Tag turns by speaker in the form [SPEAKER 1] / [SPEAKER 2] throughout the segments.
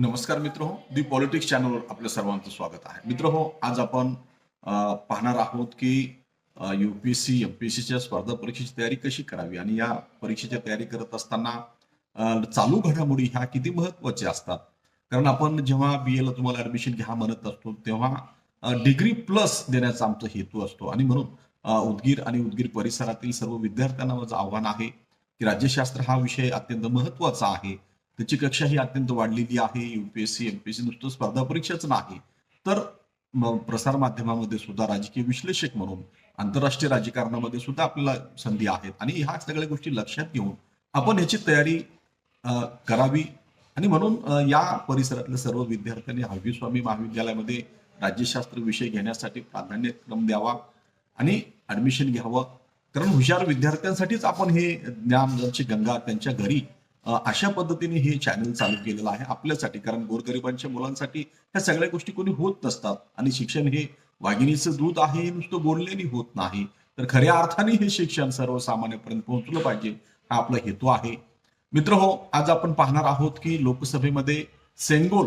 [SPEAKER 1] नमस्कार मित्र हो दी पॉलिटिक्स चॅनलवर आपल्या सर्वांचं स्वागत आहे. मित्र हो आज आपण पाहणार आहोत की युपीएससी एमपीएससीच्या स्पर्धा परीक्षेची तयारी कशी करावी? आणि या परीक्षेची तयारी करत असताना चालू घडामोडी ह्या किती महत्त्वाच्या असतात? कारण आपण जेव्हा बी एला तुम्हाला ऍडमिशन घ्या म्हणत असतो तेव्हा डिग्री प्लस देण्याचा आमचा हेतू असतो. आणि म्हणून उदगीर आणि उदगीर परिसरातील सर्व विद्यार्थ्यांना माझं आव्हान आहे की राज्यशास्त्र हा विषय अत्यंत महत्त्वाचा आहे. त्याची कक्षा ही अत्यंत वाढलेली आहे युपीएससी एमपीएससी नुसतं स्पर्धा परीक्षाच नाही. तर प्रसार माध्यमामध्ये सुद्धा राजकीय विश्लेषक म्हणून आंतरराष्ट्रीय राजकारणामध्ये सुद्धा आपल्याला संधी आहेत. आणि ह्या सगळ्या गोष्टी लक्षात घेऊन आपण याची तयारी करावी. आणि म्हणून या परिसरातल्या सर्व विद्यार्थ्यांनी हवी स्वामी महाविद्यालयामध्ये राज्यशास्त्र विषय घेण्यासाठी प्राधान्यक्रम द्यावा आणि ऍडमिशन घ्यावं. कारण हुशार विद्यार्थ्यांसाठीच आपण हे ज्ञानची गंगा त्यांच्या घरी अशा पद्धतीने हे चॅनल चालू केलेलं आहे आपल्यासाठी. कारण गोरगरिबांच्या मुलांसाठी ह्या सगळ्या गोष्टी कोणी होत नसतात. आणि शिक्षण हे वाघिणीचं दूध आहे हे नुसतं बोललेली होत नाही. तर खऱ्या अर्थाने हे शिक्षण सर्वसामान्यपर्यंत पोहोचलं पाहिजे. हा आपला हेतू आहे. मित्र हो आज आपण पाहणार आहोत की लोकसभेमध्ये सेंगोल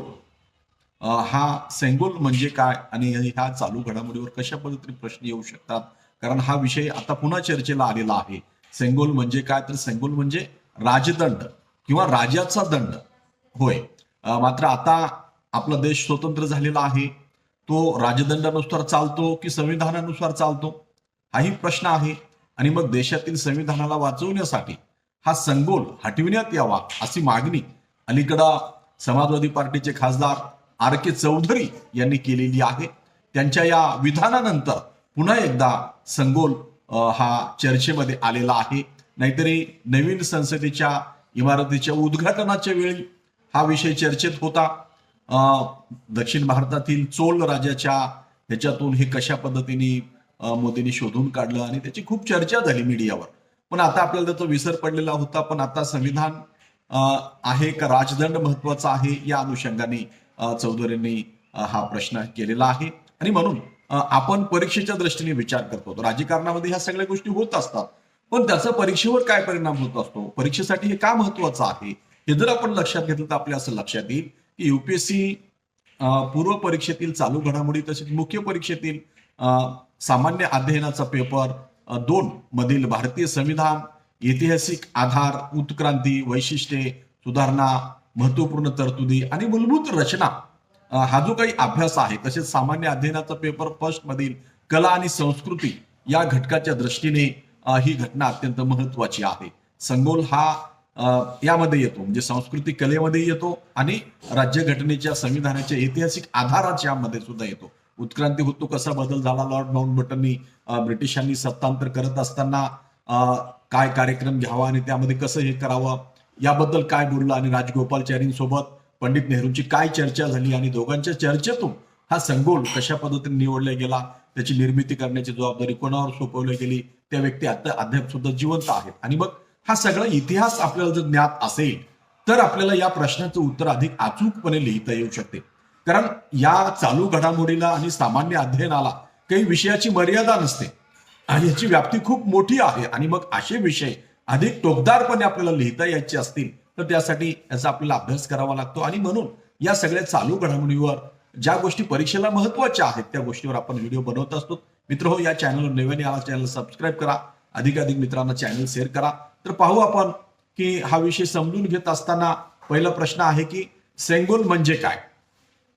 [SPEAKER 1] हा सेंगोल म्हणजे काय आणि ह्या चालू घडामोडीवर कशा पद्धतीने प्रश्न येऊ शकतात? कारण हा विषय आता पुन्हा चर्चेला आलेला आहे. सेंगोल म्हणजे काय? तर सेंगोल म्हणजे राजदंड. किंवा राजाचा दंड. होय. मात्र आता आपला देश स्वतंत्र झालेला आहे. तो राजदंडानुसार चालतो की संविधानानुसार चालतो? हाही प्रश्न आहे. आणि मग देशातील संविधानाला वाचवण्यासाठी हा संगोल हटविण्यात यावा अशी मागणी अलीकडं समाजवादी पार्टीचे खासदार आर के चौधरी यांनी केलेली आहे. त्यांच्या या विधानानंतर पुन्हा एकदा संगोल हा चर्चेमध्ये आलेला आहे. नाहीतरी नवीन संसदेच्या इमारतीच्या उद्घाटनाच्या वेळी हा विषय चर्चेत होता. दक्षिण भारतातील चोल राजाच्या ह्याच्यातून हे कशा पद्धतीने मोदींनी शोधून काढलं आणि त्याची खूप चर्चा झाली मीडियावर. पण आता आपल्याला त्याचा विसर पडलेला होता पण आता संविधान आहे का राजदंड महत्त्वाचा आहे या अनुषंगाने चौधरींनी हा प्रश्न केलेला आहे. आणि म्हणून आपण परीक्षेच्या दृष्टीने विचार करतो. राजकारणामध्ये ह्या सगळ्या गोष्टी होत असतात. पण त्याचा परीक्षेवर काय परिणाम होत असतो? परीक्षेसाठी हे का महत्वाचं आहे? हे जर आपण लक्षात घेतलं तर आपल्या असं लक्षात येईल की युपीएससी पूर्व परीक्षेतील चालू घडामोडी तसेच मुख्य परीक्षेतील सामान्य अध्ययनाचा पेपर दोन मधील भारतीय संविधान ऐतिहासिक आधार उत्क्रांती वैशिष्ट्ये सुधारणा महत्त्वपूर्ण तरतुदी आणि मूलभूत रचना हा जो काही अभ्यास आहे तसेच सामान्य अध्ययनाचा पेपर फर्स्ट मधील कला आणि संस्कृती या घटकाच्या दृष्टीने ही घटना अत्यंत महत्वाची आहे. संगोल हा यामध्ये येतो म्हणजे सांस्कृतिक कलेमध्ये येतो आणि राज्यघटनेच्या संविधानाच्या ऐतिहासिक आधाराच्या यामध्ये सुद्धा येतो. उत्क्रांती होतो कसा बदल झाला? लॉर्ड माउंट बटननी ब्रिटिशांनी सत्तांतर करत असताना काय कार्यक्रम घ्यावा आणि त्यामध्ये कसं हे करावं? याबद्दल काय बोललं आणि राजगोपालचारींसोबत पंडित नेहरूंची काय चर्चा झाली आणि दोघांच्या चर्चेतून हा संगोल कशा पद्धतीने निवडला गेला? त्याची निर्मिती करण्याची जबाबदारी कोणावर सोपवली गेली? त्या व्यक्ती आता अद्याप सुद्धा जिवंत आहेत. आणि मग हा सगळा इतिहास आपल्याला जर ज्ञात असेल तर आपल्याला या प्रश्नाचं उत्तर अधिक अचूकपणे लिहिता येऊ शकते. कारण या चालू घडामोडीला आणि सामान्य अध्ययनाला काही विषयाची मर्यादा नसते. आणि याची व्याप्ती खूप मोठी आहे. आणि मग असे विषय अधिक टोकदारपणे आपल्याला लिहिता यायचे असतील तर त्यासाठी याचा आपल्याला अभ्यास करावा लागतो. आणि म्हणून या सगळ्या चालू घडामोडीवर ज्या गोष्टी परीक्षेला महत्त्वाच्या आहेत त्या गोष्टीवर आपण व्हिडिओ बनवत असतो. मित्र हो या चॅनलवर नव्याने आला चॅनल सबस्क्राईब करा. अधिकाधिक मित्रांना चॅनल शेअर करा. तर पाहू आपण की हा विषय समजून घेत असताना पहिला प्रश्न आहे की सेंगोल म्हणजे काय?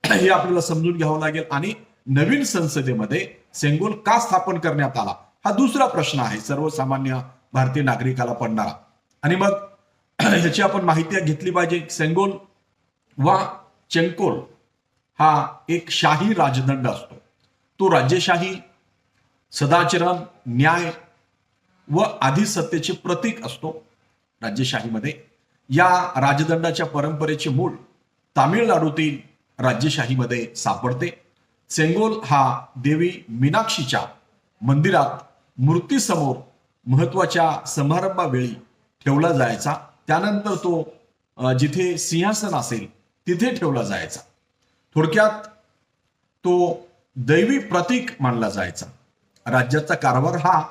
[SPEAKER 1] हे आपल्याला समजून घ्यावं लागेल. आणि नवीन संसदेमध्ये सेंगोल का स्थापन करण्यात आला? हा दुसरा प्रश्न आहे. सर्वसामान्य भारतीय नागरिकाला पडणारा. आणि मग ह्याची आपण माहिती घेतली पाहिजे. सेंगोल वा चेंकोल हा एक शाही राजदंड असतो. तो राज्यशाही सदाचरण न्याय व आधिसत्तेचे प्रतीक असतो राज्यशाहीमध्ये. या राजदंडाच्या परंपरेचे मूळ तामिळनाडूतील राज्यशाहीमध्ये सापडते. सेंगोल हा देवी मीनाक्षीच्या मंदिरात मूर्तीसमोर महत्त्वाच्या समारंभावेळी ठेवला जायचा. त्यानंतर तो जिथे सिंहासन असेल तिथे ठेवला जायचा. थोडक्यात तो दैवी प्रतीक मानला जायचा. राज्याचा कारभार हा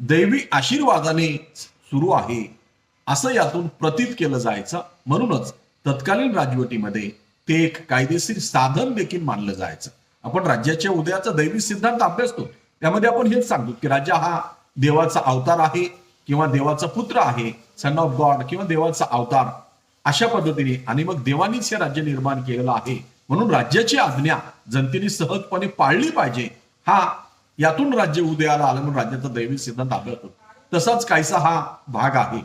[SPEAKER 1] दैवी आशीर्वादाने सुरू आहे. असं यातून प्रतीत केलं जायचं. म्हणूनच तत्कालीन राजवटीमध्ये ते एक कायदेशीर साधन देखील मानलं जायचं. आपण राज्याच्या उदयाचा दैवी सिद्धांत अभ्यासतो. त्यामध्ये आपण हेच सांगतो की राजा हा देवाचा अवतार आहे किंवा देवाचा पुत्र आहे सन ऑफ गॉड किंवा देवाचा अवतार. अशा पद्धतीने आणि मग देवानीच हे राज्य निर्माण केलेलं आहे. म्हणून राज्याची आज्ञा जनतेने सहजपणे पाळली पाहिजे. हा यातून राज्य उदयाला आलं म्हणून राज्याचा दैवी सिद्धांत आढळतो. तसाच काहीसा हा भाग आहे.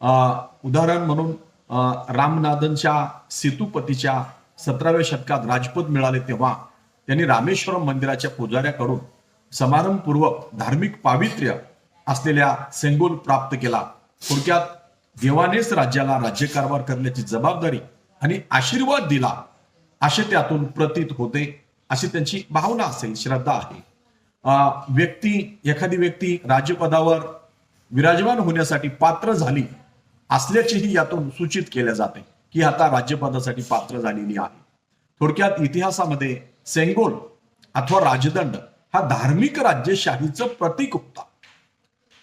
[SPEAKER 1] अं, उदाहरण म्हणून रामनादनच्या रामनाथनच्या सेतुपतीच्या सतराव्या शतकात राजपद मिळाले तेव्हा त्यांनी रामेश्वरम मंदिराच्या पुजाऱ्याकडून समारंभपूर्वक धार्मिक पावित्र्य असलेल्या सेंगोल प्राप्त केला. थोडक्यात देवानेच राज्याला राज्यकारभार करण्याची जबाबदारी आणि आशीर्वाद दिला असे त्यातून प्रतीत होते अशी त्यांची भावना असेल श्रद्धा आहे. व्यक्ती एखादी व्यक्ती राज्यपदावर विराजमान होण्यासाठी पात्र झाली असल्याचेही यातून सूचित केले जाते की आता राज्यपदासाठी पात्र झालेली आहे. थोडक्यात इतिहासामध्ये सेंगोल अथवा राजदंड हा धार्मिक राज्यशाहीचं प्रतीक होता.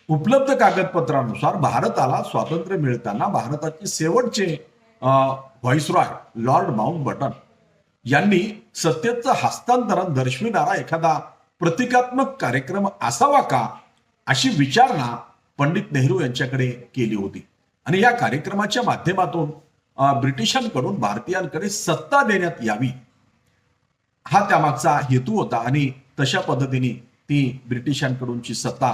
[SPEAKER 1] उपलब्ध कागदपत्रानुसार भारताला स्वातंत्र्य मिळताना भारताचे शेवटचे व्हाईसरॉय लॉर्ड माउंट बटन यांनी सत्तेचं हस्तांतरण दर्शविणारा एखादा प्रतिकात्मक कार्यक्रम असावा का अशी विचारणा पंडित नेहरू यांच्याकडे केली होती. आणि या कार्यक्रमाच्या माध्यमातून ब्रिटिशांकडून भारतीयांकडे सत्ता देण्यात यावी हा त्यामागचा हेतू होता आणि तशा पद्धतीने ती ब्रिटिशांकडूनची सत्ता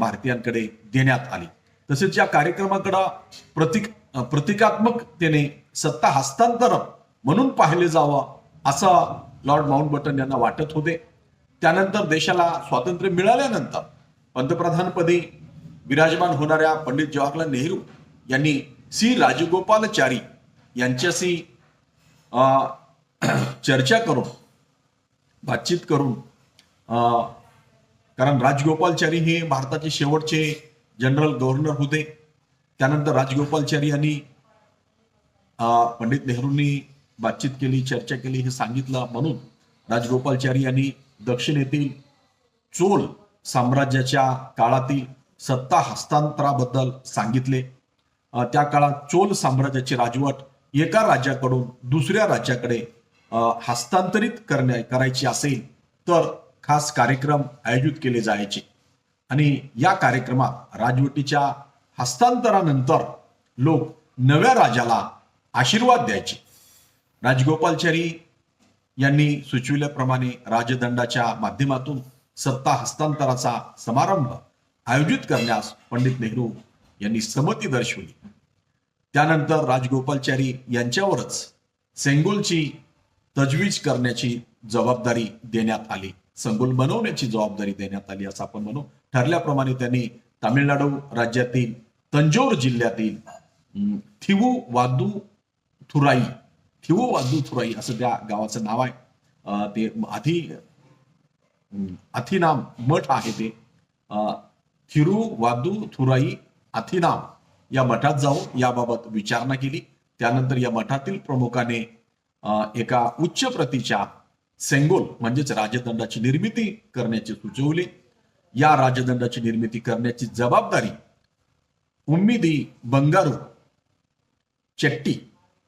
[SPEAKER 1] भारतीयांकडे देण्यात आली. तसेच या कार्यक्रमाकडं प्रतिक प्रतिकात्मकतेने सत्ता हस्तांतरण म्हणून पाहिले जावं असं लॉर्ड माउंटबटन यांना वाटत होते. त्यानंतर देशाला स्वातंत्र्य मिळाल्यानंतर पंतप्रधानपदी विराजमान होणाऱ्या पंडित जवाहरलाल नेहरू यांनी सी राजगोपालचारी यांच्याशी अं, चर्चा करून बातचीत करून अं, कारण राजगोपालचारी हे भारताचे शेवटचे जनरल गव्हर्नर होते. त्यानंतर राजगोपालचारी यांनी पंडित नेहरूंनी बातचीत केली चर्चा केली हे सांगितलं म्हणून राजगोपालचारी यांनी दक्षिणेतील चोल साम्राज्याच्या काळातील सत्ता हस्तांतराबद्दल सांगितले. त्या काळात चोल साम्राज्याची राजवट एका राज्याकडून दुसऱ्या राज्याकडे अं, हस्तांतरित करण्या करायची असेल तर खास कार्यक्रम आयोजित केले जायचे. आणि या कार्यक्रमात राजवटीच्या हस्तांतरानंतर लोक नव्या राजाला आशीर्वाद द्यायचे. राजगोपालचारी यांनी सुचविल्याप्रमाणे राजदंडाच्या माध्यमातून सत्ता हस्तांतराचा समारंभ आयोजित करण्यास पंडित नेहरू यांनी समती दर्शवली. त्यानंतर राजगोपालचारी यांच्यावरच सेंगोलची तजवीज करण्याची जबाबदारी देण्यात आली. संगोल बनवण्याची जबाबदारी देण्यात आली असं आपण म्हणू. ठरल्याप्रमाणे त्यांनी तामिळनाडू राज्यातील तंजोर जिल्ह्यातील थिवू वादू थुराई थिवू वाजू थुराई असं त्या गावाचं नाव आहे ते आधी अथिनाम मठ आहे ते थिरू वादू थुराई अथिनाम या मठात जाऊन याबाबत विचारणा केली त्यानंतर या मठातील प्रमुखाने एका उच्च प्रतीच्या सेंगोल म्हणजेच राजदंडाची निर्मिती करण्याचे सुचवले या राजदंडाची निर्मिती करण्याची जबाबदारी उम्मिदी बंगारू चेट्टी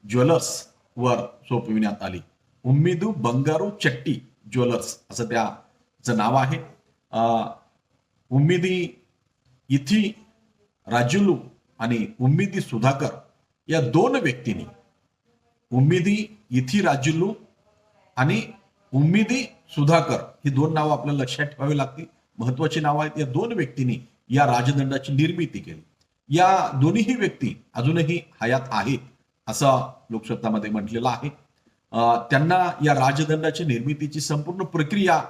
[SPEAKER 1] ज्वेलर्स वर सोपविण्यात आली. उम्मिदू बंगारू चट्टी ज्वेलर्स असं त्याचं नाव आहे. उम्मिदी इथी राजुलू आणि उम्मिदी सुधाकर या दोन व्यक्तींनी उम्मिदी इथी राजुलू आणि उम्मिदी सुधाकर ही दोन नावं आपल्याला लक्षात ठेवावी लागतील. महत्वाची नावं आहेत. या दोन व्यक्तींनी या राजदंडाची निर्मिती केली. या दोन्हीही व्यक्ती अजूनही हयात आहेत. असं लोकसत्तामध्ये म्हटलेलं आहे. त्यांना या राजदंडाची निर्मितीची संपूर्ण प्रक्रिया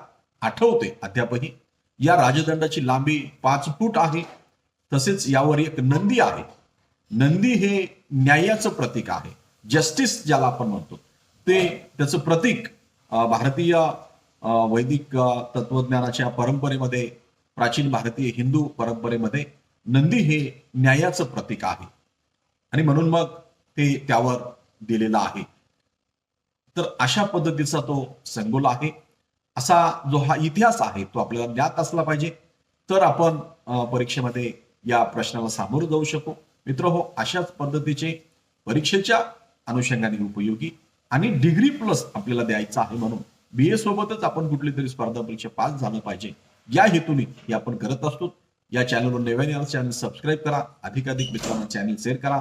[SPEAKER 1] आठवते अद्यापही. या राजदंडाची लांबी पाच फूट आहे. तसेच यावर एक नंदी आहे. नंदी हे न्यायाचं प्रतीक आहे. जस्टिस ज्याला आपण म्हणतो ते त्याचं प्रतीक भारतीय वैदिक तत्वज्ञानाच्या परंपरेमध्ये प्राचीन भारतीय हिंदू परंपरेमध्ये नंदी हे न्यायाचं प्रतीक आहे. आणि म्हणून मग ते त्यावर दिलेलं आहे. तर अशा पद्धतीचा तो संगोल आहे. असा जो हा इतिहास आहे तो आपल्याला ज्ञात असला पाहिजे. तर आपण परीक्षेमध्ये या प्रश्नाला सामोरं जाऊ शकू. मित्र हो अशाच पद्धतीचे परीक्षेच्या अनुषंगाने उपयोगी आणि डिग्री प्लस आपल्याला द्यायचा आहे म्हणून बी ए सोबतच आपण कुठली तरी स्पर्धा परीक्षा पास झालं पाहिजे. या हेतूने हे आपण करत असतो. या चॅनलवर नव्याने चॅनल सबस्क्राईब करा. अधिकाधिक मित्रांना चॅनल शेअर करा.